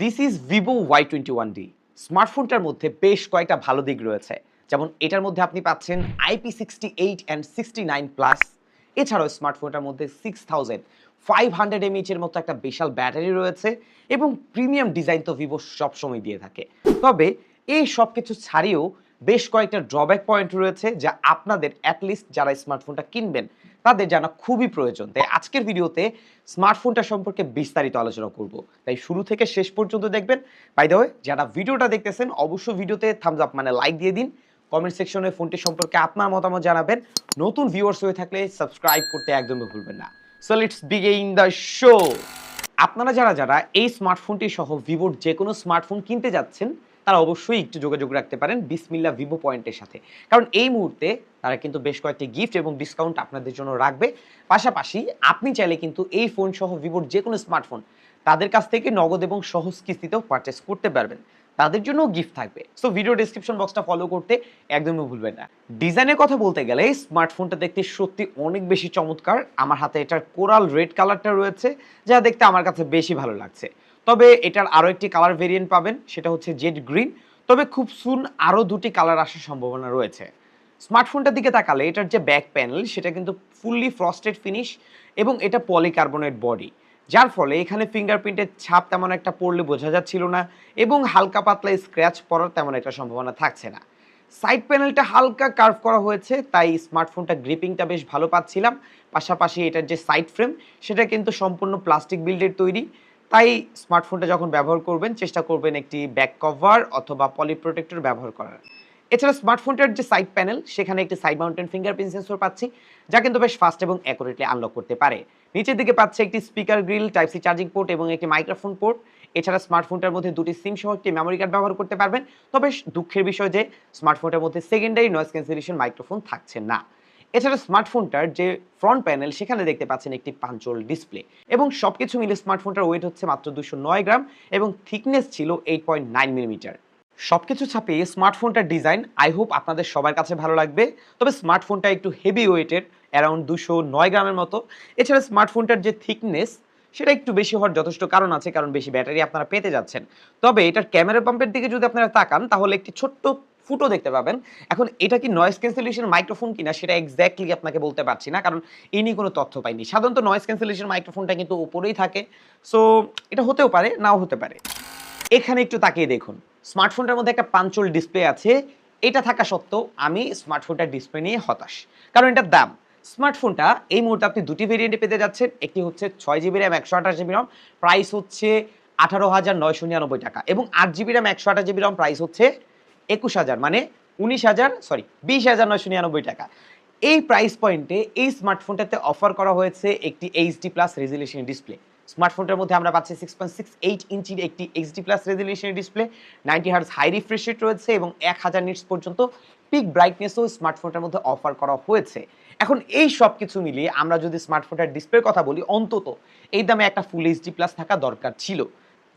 This is Vivo Y twenty one D স্মার্টফোনটার মধ্যে বেশ কয়েকটা ভালো দিক রয়েছে। যেমন এটার মধ্যে আপনি পাচ্ছেন IP sixty eight and sixty nine plus এছাড়াও স্মার্টফোনটার মধ্যে সিক্স থাউজেন্ড ফাইভ হান্ড্রেড এমএইচের মতো একটা বিশাল ব্যাটারি রয়েছে এবং প্রিমিয়াম ডিজাইন তো ভিভো সবসময় দিয়ে থাকে। তবে এই সব কিছু ছাড়িয়েও বেশ কয়েকটা ড্রব্যাক পয়েন্ট রয়েছে যা আপনাদের অ্যাটলিস্ট যারা স্মার্টফোনটা কিনবেন, তাদের জানা খুবই প্রয়োজন। তাই আজকের ভিডিওতে স্মার্টফোনটা সম্পর্কে বিস্তারিত আলোচনা করব। তাই শুরু থেকে শেষ পর্যন্ত দেখবেন। বাই দ্য ওয়ে যারা ভিডিওটা দেখতেছেন, অবশ্যই ভিডিওতে থামস আপ মানে লাইক দিয়ে দিন। কমেন্ট সেকশনে ফোনটি সম্পর্কে আপনার মতামত জানাবেন। নতুন ভিউয়ার্স হয়ে থাকলে সাবস্ক্রাইব করতে একদমই ভুলবেন না। So let's begin the show আপনারা যারা যারা এই স্মার্টফোনটি সহ ভিভোর যে কোনো স্মার্টফোন কিনতে যাচ্ছেন তারা অবশ্যই একটু যোগাযোগ রাখতে পারেন বিসমিল্লা ভিভো পয়েন্টের সাথে। কারণ এই মুহূর্তে তারা কিন্তু বেশ কয়েকটি গিফট এবং ডিসকাউন্ট আপনাদের জন্য রাখবে। পাশাপাশি আপনি চাইলে কিন্তু এই ফোন সহ ভিভোর যে কোনো স্মার্টফোন তাদের কাছ থেকে নগদ এবং সহজ কিস্তিতেও পারচেস করতে পারবেন। তাদের জন্য গিফট থাকবে। সো ভিডিও ডিসক্রিপশন বক্সটা ফলো করতে একদমই ভুলবেন না। ডিজাইনের কথা বলতে গেলে স্মার্টফোনটা দেখতে সত্যি অনেক বেশি চমৎকার। আমার হাতে এটার কোরাল রেড কালারটা রয়েছে, যা দেখতে আমার কাছে বেশি ভালো লাগছে। তবে এটার আরও একটি কালার ভেরিয়েন্ট পাবেন, সেটা হচ্ছে জেড গ্রিন তবে খুব সুন আরও দুটি কালার আসার সম্ভাবনা রয়েছে। স্মার্টফোনটার দিকে তাকালে এটার যে ব্যাক প্যানেল সেটা কিন্তু ফুললি ফ্রস্টেড ফিনিশ এবং এটা পলিকার্বনেট বডি যার ফলে এখানে ফিঙ্গারপ্রিন্টের ছাপ তেমন একটা পড়লে বোঝা যাচ্ছিল না এবং হালকা পাতলা স্ক্র্যাচ পড়ার তেমন একটা সম্ভাবনা থাকছে না। সাইড প্যানেলটা হালকা কার্ভ করা হয়েছে, তাই স্মার্টফোনটা গ্রিপিংটা বেশ ভালো পাচ্ছিলাম। পাশাপাশি এটার যে সাইড ফ্রেম সেটা কিন্তু সম্পূর্ণ প্লাস্টিক বিল্ডের তৈরি। তাই স্মার্টফোনটা যখন ব্যবহার করবেন, চেষ্টা করবেন একটি ব্যাক কভার অথবা পলি প্রোটেক্টর ব্যবহার করার। এছাড়া স্মার্টফোনটার যে সাইড প্যানেল সেখানে একটি সাইড মাউন্টেন ফিঙ্গারপ্রিন্ট সেন্সর পাচ্ছি, যা কিন্তু বেশ ফাস্ট এবং অ্যাকুরেটলি আনলক করতে পারে। নিচের দিকে পাচ্ছে একটি speaker grill type C charging port এবং একটি মাইক্রোফোন পোর্ট এছাড়া স্মার্টফোনটার মধ্যে দুটি সিম সহ একটি মেমোরি কার্ড ব্যবহার করতে পারবেন। তবে দুঃখের বিষয় যে, স্মার্টফোনটার মধ্যে সেকেন্ডারি নয়েজ ক্যান্সেলেশন মাইক্রোফোন থাকছে না। এছাড়া স্মার্টফোনটার যে ফ্রন্ট প্যানেল, সেখানে দেখতে পাচ্ছেন একটি পাঞ্চল ডিসপ্লে। এবং সব কিছু মিলে স্মার্টফোনটার ওয়েট হচ্ছে মাত্র দুশো নয় গ্রাম এবং থিকনেস ছিল এইট পয়েন্ট নাইন মিলিমিটার সব কিছু ছাপিয়ে স্মার্টফোনটার ডিজাইন আই হোপ আপনাদের সবার কাছে ভালো লাগবে। তবে স্মার্টফোনটা একটু হেভি ওয়েটের অ্যারাউন্ড দুশো নয় গ্রামের মতো। এছাড়া স্মার্টফোনটার যে থিকনেস সেটা একটু বেশি হওয়ার যথেষ্ট কারণ আছে, কারণ বেশি ব্যাটারি আপনারা পেতে যাচ্ছেন। তবে এটার ক্যামেরা পাম্পের দিকে যদি আপনারা তাকান, তাহলে একটি ছোট্ট ফুটো দেখতে পাবেন। এখন এটা কি নয়েজ ক্যান্সেলেশন মাইক্রোফোন কিনা সেটা এক্স্যাক্টলি আপনাকে বলতে পারছি না, কারণ এ নিয়ে কোনো তথ্য পাইনি। সাধারণত নয়েজ ক্যান্সেলেশন মাইক্রোফোনটা কিন্তু উপরেই থাকে। সো এটা হতেও পারে, নাও হতে পারে। এখানে একটু তাকিয়ে দেখুন। স্মার্টফোনটার মধ্যে একটা পাঞ্চল ডিসপ্লে আছে। এটা থাকা সত্ত্বেও আমি স্মার্টফোনটার ডিসপ্লে নিয়ে হতাশ। কারণ এটার দাম। স্মার্টফোনটা এই মুহূর্তে আপনি দুটি ভেরিয়েন্টে পেতে যাচ্ছেন। একটি হচ্ছে ছয় জিবি র্যাম একশো আঠাশ জিবি র্যাম প্রাইস হচ্ছে আঠারো হাজার নয়শো নিরানব্বই টাকা। এবং আট জিবি র্যাম একশো আঠাশ জিবি র্যাম প্রাইস হচ্ছে একুশ হাজার মানে উনিশ হাজার সরি বিশ হাজার নয়শো নিরানব্বই টাকা। এই প্রাইস পয়েন্টে এই স্মার্টফোনটাতে অফার করা হয়েছে একটি এইচডি প্লাস রেজুলেশন ডিসপ্লে স্মার্টফোনটার মধ্যে আমরা পাচ্ছি সিক্স পয়েন্ট সিক্স এইট ইঞ্চির একটি HD plus resolution display ninety hertz high refresh rate রয়েছে এবং এক হাজার নিটস পর্যন্ত পিক ব্রাইটনেসও স্মার্টফোনটার মধ্যে অফার করা হয়েছে। এখন এই সব কিছু মিলিয়ে আমরা যদি স্মার্টফোনটার ডিসপ্লের কথা বলি, অন্তত এই দামে একটা ফুল এইচডি প্লাস থাকা দরকার ছিল।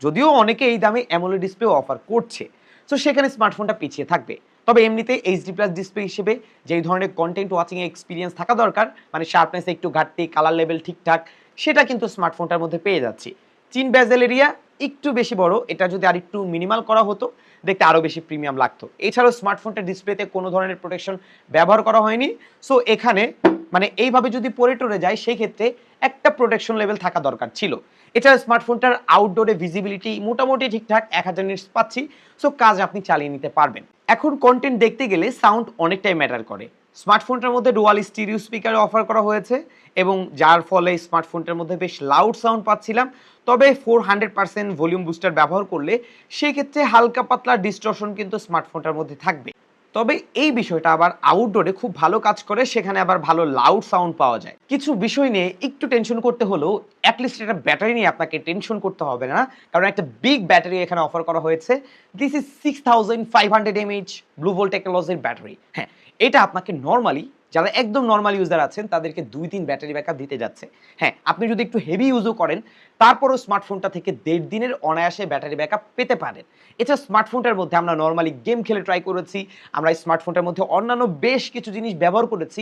যদিও অনেকে এই দামে অ্যামোলেড ডিসপ্লে অফার করছে। তো সেখানে স্মার্টফোনটা পিছিয়ে থাকবে। তবে এমনিতে এইচডি প্লাস ডিসপ্লে হিসেবে যেই ধরনের কন্টেন্ট ওয়াচিং এক্সপিরিয়েন্স থাকা দরকার মানে শার্পনেস একটু ঘাটতি কালার লেভেল ঠিকঠাক, সেটা কিন্তু স্মার্টফোনটার মধ্যে পেয়ে যাচ্ছি। চিন ব্যাজেল এরিয়া একটু বেশি বড়, এটা যদি আর একটু মিনিমাল করা হতো, দেখতে আরও বেশি প্রিমিয়াম লাগতো। এছাড়াও স্মার্টফোনটা ডিসপ্লেতে কোনো ধরনের প্রোটেকশন ব্যবহার করা হয়নি। সো এখানে মানে এইভাবে যদি পরে টরে যায় সেই ক্ষেত্রে একটা প্রোটেকশন লেভেল থাকা দরকার ছিল। এছাড়া স্মার্টফোনটার আউটডোরে ভিজিবিলিটি মোটামুটি ঠিকঠাক, এক হাজার নিটস পাচ্ছি। সো কাজ আপনি চালিয়ে নিতে পারবেন। এখন কন্টেন্ট দেখতে গেলে সাউন্ড অনেকটাই ম্যাটার করে। স্মার্টফোনটার মধ্যে ডুয়াল স্টিরিও স্পিকার অফার করা হয়েছে এবং যার ফলে স্মার্টফোনটার মধ্যে বেশ লাউড সাউন্ড পাচ্ছিলাম। তবে four hundred percent volume booster ব্যবহার করলে সেই ক্ষেত্রে হালকা পাতলা ডিস্টর্শন কিন্তু স্মার্টফোনটার মধ্যে থাকবে। তবে এই বিষয়টা আবার আউটডোরে খুব ভালো কাজ করে, সেখানে আবার ভালো লাউড সাউন্ড পাওয়া যায়। কিছু বিষয় নিয়ে একটু টেনশন করতে হলেও অ্যাটলিস্ট এটা ব্যাটারি নিয়ে আপনাকে টেনশন করতে হবে না, কারণ একটা বিগ ব্যাটারি এখানে অফার করা হয়েছে। This is six thousand five hundred mAh BlueVolt টেকনোলজির ব্যাটারি হ্যাঁ এটা আপনাকে নর্মালি যারা একদম নর্মাল ইউজার আছেন, তাদেরকে দুই দিন ব্যাটারি ব্যাকআপ দিতে যাচ্ছে। হ্যাঁ আপনি যদি একটু হেভি ইউজও করেন, তারপরও স্মার্টফোনটা থেকে দেড় দিনের অনায়াসে ব্যাটারি ব্যাকআপ পেতে পারেন। এছাড়া স্মার্টফোনটার মধ্যে আমরা নর্মালি গেম খেলে ট্রাই করেছি, আমরা এই স্মার্টফোনটার মধ্যে অন্যান্য বেশ কিছু জিনিস ব্যবহার করেছি।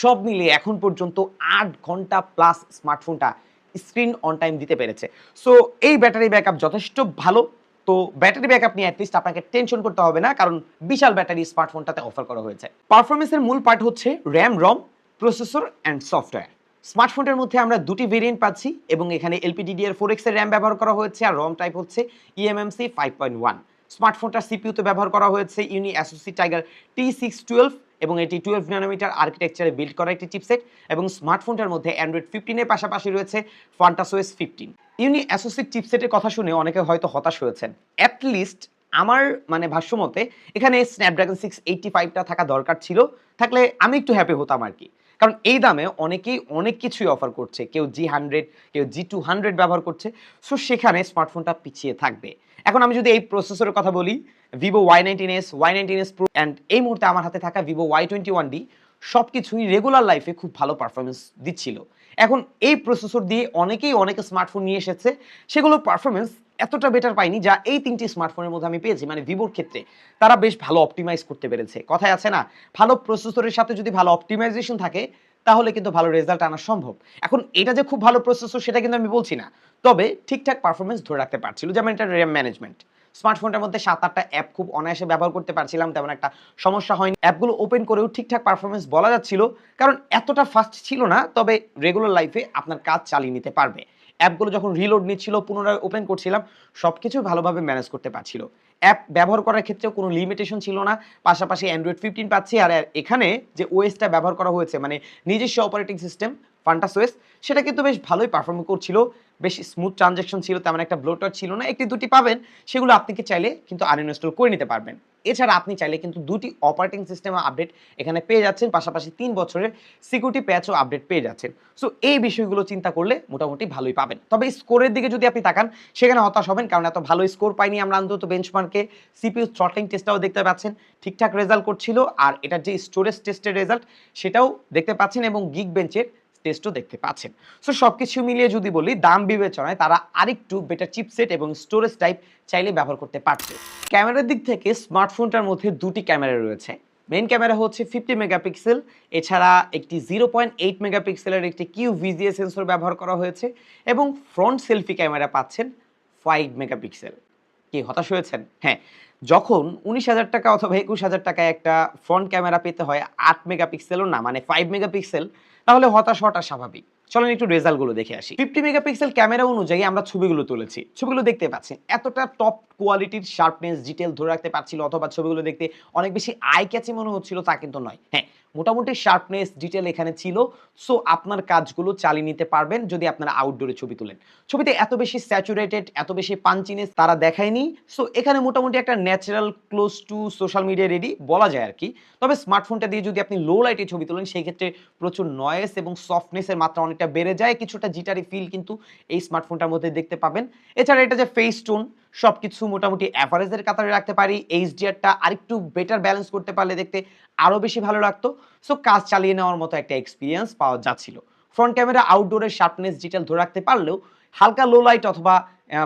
সব মিলিয়ে এখন পর্যন্ত আট ঘণ্টা প্লাস স্মার্টফোনটা স্ক্রিন অন টাইম দিতে পেরেছে। সো এই ব্যাটারি ব্যাকআপ যথেষ্ট ভালো। তো ব্যাটারি ব্যাকআপ নিয়ে অ্যাটলিস্ট আপনাকে টেনশন করতে হবে না, কারণ বিশাল ব্যাটারি স্মার্টফোনটাতে অফার করা হয়েছে। পারফরমেন্সের মূল পার্ট হচ্ছে RAM ROM processor and software স্মার্টফোনটার মধ্যে আমরা দুটি ভেরিয়েন্ট পাচ্ছি এবং এখানে এলপিডিডিআর ফোর এক্সের র্যাম ব্যবহার করা হয়েছে, আর রম টাইপ হচ্ছে ইএমএমসি ফাইভ পয়েন্ট ওয়ান স্মার্টফোনটার সিপিউতে ব্যবহার করা হয়েছে Unisoc tiger T six twelve এবং এটি টুয়েলভ ন্যানোমিটার আর্কিটেকচারে বিল্ড করা একটি চিপসেট এবং স্মার্টফোনটার মধ্যে অ্যান্ড্রয়েড ফিফটিনের পাশাপাশি রয়েছে ফান্টাসোয়েস ফিফটিন ইউনি অ্যাসোসিক চিপসেটের কথা শুনে অনেকে হয়তো হতাশ হয়েছেন। অ্যাটলিস্ট আমার মানে ভাষ্যমতে এখানে স্ন্যাপড্রাগন সিক্স এইটটি ফাইভটা থাকা দরকার ছিল। থাকলে আমি একটু হ্যাপি হতাম আর কি। কারণ এই দামে অনেকেই অনেক কিছুই অফার করছে। কেউ জি হান্ড্রেড কেউ জি টু হান্ড্রেড ব্যবহার করছে। সো সেখানে স্মার্টফোনটা পিছিয়ে থাকবে। এখন আমি যদি এই প্রসেসরের কথা বলি Vivo Y nineteen S Y nineteen S pro and এই মুহূর্তে আমার হাতে থাকা Vivo Y twenty one D সব কিছুই রেগুলার লাইফে খুব ভালো পারফরমেন্স দিচ্ছিল। এখন এই প্রসেসর দিয়ে অনেকেই অনেক স্মার্টফোন নিয়ে এসেছে, সেগুলোর পারফরমেন্স এতটা বেটার পাইনি যা এই তিনটি স্মার্টফোনের মধ্যে আমি পেয়েছি। মানে ভিভোর ক্ষেত্রে তারা বেশ ভালো অপটিমাইজ করতে পেরেছে। কথায় আছে না, ভালো প্রসেসরের সাথে যদি ভালো অপটিমাইজেশন থাকে তাহলে কিন্তু ভালো রেজাল্ট আনা সম্ভব। এখন এটা যে খুব ভালো প্রসেসর সেটা কিন্তু আমি বলছি না। তবে ঠিকঠাক পারফরমেন্স ধরে রাখতে পারছিল, যেমন এটা র্যাম ম্যানেজমেন্ট স্মার্টফোনটার মধ্যে সাত আটটা অ্যাপ খুব অনায়াসে ব্যবহার করতে পারছিলাম, তেমন একটা সমস্যা হয়নি। অ্যাপগুলো ওপেন করেও ঠিকঠাক পারফরমেন্স বলা যাচ্ছিল, কারণ এতটা ফাস্ট ছিল না, তবে রেগুলার লাইফে আপনার কাজ চালিয়ে নিতে পারবে। অ্যাপগুলো যখন রিলোড নিচ্ছিল, পুনরায় ওপেন করছিলাম সব কিছু ভালোভাবে ম্যানেজ করতে পারছিল। অ্যাপ ব্যবহার করার ক্ষেত্রেও কোনো লিমিটেশন ছিল না। পাশাপাশি অ্যান্ড্রয়েড ফিফটিন পাচ্ছি। আর এখানে যে ওএসটা ব্যবহার করা হয়েছে মানে নিজস্ব অপারেটিং সিস্টেম ফান্টাস ওএস সেটা কিন্তু বেশ ভালোই পারফর্ম করছিল। বেশ স্মুথ ট্রানজ্যাকশন ছিল, তেমন একটা ব্লোটার ছিল না। একটি, দুটি পাবেন, সেগুলো আপনি কি চাইলে কিন্তু আনইনস্টল করে নিতে পারবেন। এছাড়া আপনি চাইলে কিন্তু দুটি অপারেটিং সিস্টেম আপডেট এখানে পেয়ে যাচ্ছেন, পাশাপাশি তিন বছরের সিকিউরিটি প্যাচও আপডেট পেয়ে যাচ্ছেন। সো এই বিষয়গুলো চিন্তা করলে মোটামুটি ভালোই পাবেন। তবে স্কোরের দিকে যদি আপনি তাকান, সেখানে হতাশ হবেন, কারণ এত ভালো স্কোর পাইনি আমরা অন্তত বেঞ্চমার্কে সিপিইউ থ্রটলিং টেস্টটাও দেখতে পাচ্ছেন, ঠিকঠাক রেজাল্ট করছিল, আর এটার যে স্টোরেজ টেস্টের রেজাল্ট সেটাও দেখতে পাচ্ছেন এবং গিগ বেঞ্চের টেস্টও দেখতে পাচ্ছেন। সো সব কিছু মিলিয়ে যদি বলি, দাম বিবেচনায় তারা আরেকটু বেটার চিপসেট এবং স্টোরেজ টাইপ চাইলে ব্যবহার করতে পারছে। ক্যামেরার দিক থেকে স্মার্টফোনটার মধ্যে দুটি ক্যামেরা রয়েছে। মেইন ক্যামেরা হচ্ছে ফিফটি মেগাপিক্সেল এছাড়া একটি জিরো পয়েন্ট এইট মেগাপিক্সেলের একটি কিউ ভিজিএ সেন্সর ব্যবহার করা হয়েছে এবং ফ্রন্ট সেলফি ক্যামেরা পাচ্ছেন ফাইভ মেগাপিক্সেল কি, হতাশ হয়েছেন? হ্যাঁ যখন উনিশ হাজার টাকা অথবা একুশ হাজার টাকায় একটা ফ্রন্ট ক্যামেরা পেতে হয় আট মেগাপিক্সেলও না মানে ফাইভ মেগাপিক্সেল তাহলে হতাশ হওয়াটা স্বাভাবিক। চলেন একটু রেজাল্টগুলো দেখে আসি। ফিফটি মেগাপিক্সেল ক্যামেরা অনুযায়ী আমরা ছবিগুলো তুলেছি। ছবিগুলো দেখতে পাচ্ছেন এতটা টপ কোয়ালিটির শার্পনেস ডিটেল ধরে রাখতে পারছিল অথবা ছবিগুলো দেখতে অনেক বেশি আই ক্যাচি মনে হচ্ছিল, তা কিন্তু নয়। হ্যাঁ মোটামুটি শার্পনেস ডিটেল এখানে ছিল। সো আপনার কাজগুলো চালিয়ে নিতে পারবেন যদি আপনারা আউটডোরে ছবি তুলেন। ছবিতে এত বেশি স্যাচুরেটেড এত বেশি পাঞ্চিনেস তারা দেখায়নি সো এখানে মোটামুটি একটা natural close to social media ready বলা যায় আর কি তবে স্মার্টফোনটা দিয়ে যদি আপনি লো লাইটে ছবি তোলেন, সেই ক্ষেত্রে প্রচুর নয়েস এবং সফটনেসের মাত্রা অনেকটা বেড়ে যায়। কিছুটা জিটারি ফিল কিন্তু এই স্মার্টফোনটার মধ্যে দেখতে পাবেন। এছাড়া এটা যে ফেস টোন সব কিছু মোটামুটি অ্যাভারেজের কাতারে রাখতে পারি। এইচডিআরটা আরেকটু বেটার ব্যালেন্স করতে পারলে দেখতে আরও বেশি ভালো লাগতো। সো কাজ চালিয়ে নেওয়ার মতো একটা এক্সপিরিয়েন্স পাওয়া যাচ্ছিল। ফ্রন্ট ক্যামেরা আউটডোরের শার্পনেস ডিটেল ধরে রাখতে পারলেও হালকা লো লাইট অথবা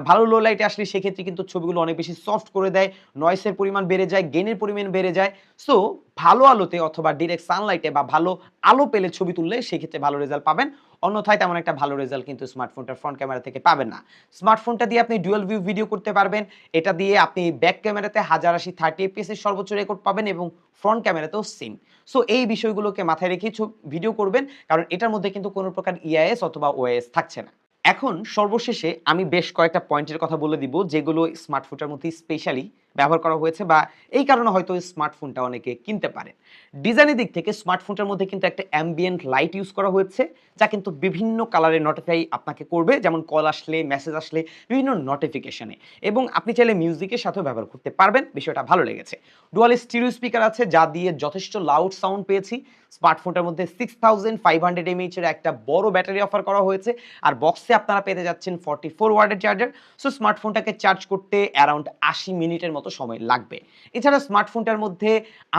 ভালো লো লাইটে আসলে সেক্ষেত্রে কিন্তু ছবিগুলো অনেক বেশি সফট করে দেয়। নয়েসের পরিমাণ বেড়ে যায় গেনের পরিমাণ বেড়ে যায়। সো ভালো আলোতে অথবা ডিরেক্ট সানলাইটে বা ভালো আলো পেলে ছবি তুললে সেক্ষেত্রে ভালো রেজাল্ট পাবেন। অন্যথায় তেমন একটা ভালো রেজাল্ট কিন্তু স্মার্টফোনটার ফ্রন্ট ক্যামেরা থেকে পাবেন না। স্মার্টফোনটা দিয়ে আপনি ডুয়েল ভিউ ভিডিও করতে পারবেন। এটা দিয়ে আপনি ব্যাক ক্যামেরাতে হাজার আশি থার্টি এপিএস এর সর্বোচ্চ রেকর্ড পাবেন এবং ফ্রন্ট ক্যামেরাতেও সেম সো এই বিষয়গুলোকে মাথায় রেখে ভিডিও করবেন, কারণ এটার মধ্যে কিন্তু কোনো প্রকার ইআইএস অথবা ওএস থাকছে না। এখন সর্বশেষে আমি বেশ কয়েকটা পয়েন্টের কথা বলে দিব, যেগুলো স্মার্টফোনটার মধ্যে স্পেশালি ব্যবহার করা হয়েছে বা এই কারণে হয়তো স্মার্টফোনটা অনেকে কিনতে পারে ডিজাইনের দিক থেকে স্মার্টফোনটার মধ্যে কিন্তু একটা অ্যাম্বিয়েন্ট লাইট ইউজ করা হয়েছে, যা কিন্তু বিভিন্ন কালারের নোটিফাই আপনাকে করবে, যেমন কল আসলে মেসেজ আসলে, বিভিন্ন নোটিফিকেশনে এবং আপনি চাইলে মিউজিকের সাথেও ব্যবহার করতে পারবেন, বিষয়টা ভালো লেগেছে। ডুয়াল স্টিরিও স্পিকার আছে, যা দিয়ে যথেষ্ট লাউড সাউন্ড পেয়েছি। স্মার্টফোনটার মধ্যে সিক্স থাউজেন্ড ফাইভ হান্ড্রেড এমএইচের একটা বড় ব্যাটারি অফার করা হয়েছে, আর বক্সে আপনারা পেতে যাচ্ছেন ফর্টি ফোর ওয়ার্ডের চার্জার সো স্মার্টফোনটাকে চার্জ করতে অ্যারাউন্ড আশি মিনিটের মতো সময় লাগবে। এছাড়া স্মার্টফোনটার মধ্যে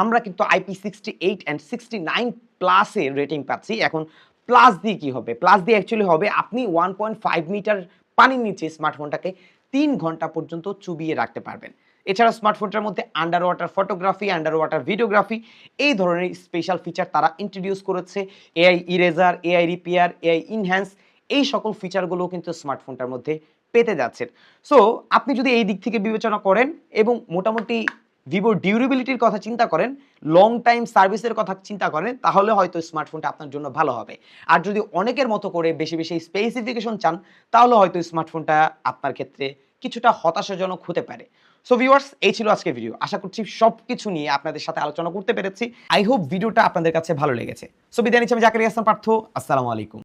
আমরা কিন্তু IP sixty eight and sixty nine প্লাসের রেটিং পাচ্ছি। এখন প্লাস দিয়ে কি হবে? প্লাস দিয়ে অ্যাকচুয়ালি হবে আপনি ওয়ান পয়েন্ট ফাইভ মিটার পানির নিচে স্মার্টফোনটাকে তিন ঘণ্টা পর্যন্ত চুবিয়ে রাখতে পারবেন। এছাড়া স্মার্টফোনটার মধ্যে under water photography under water videography এই ধরনের স্পেশাল ফিচার তারা ইন্ট্রোডিউস করেছে। AI eraser AI repair AI enhance এই সকল ফিচারগুলো কিন্তু স্মার্টফোনটার মধ্যে পেতে যাচ্ছেন। সো আপনি যদি এই দিক থেকে বিবেচনা করেন এবং মোটামুটি ভিভোর ডিউরেবিলিটির কথা চিন্তা করেন লং টাইম সার্ভিসের কথা চিন্তা করেন, তাহলে হয়তো স্মার্টফোনটা আপনার জন্য ভালো হবে। আর যদি অনেকের মতো করে বেশি বেশি স্পেসিফিকেশন চান, তাহলে হয়তো স্মার্টফোনটা আপনার ক্ষেত্রে কিছুটা হতাশাজনক হতে পারে। সো ভিউয়ার্স এই ছিল আজকের ভিডিও আশা করছি সব কিছু নিয়ে আপনাদের সাথে আলোচনা করতে পেরেছি। আই হোপ ভিডিওটা আপনাদের কাছে ভালো লেগেছে। সো বিদায় নিচ্ছি আমি জাকারিয়া হাসান পার্থ। আসসালামু আলাইকুম।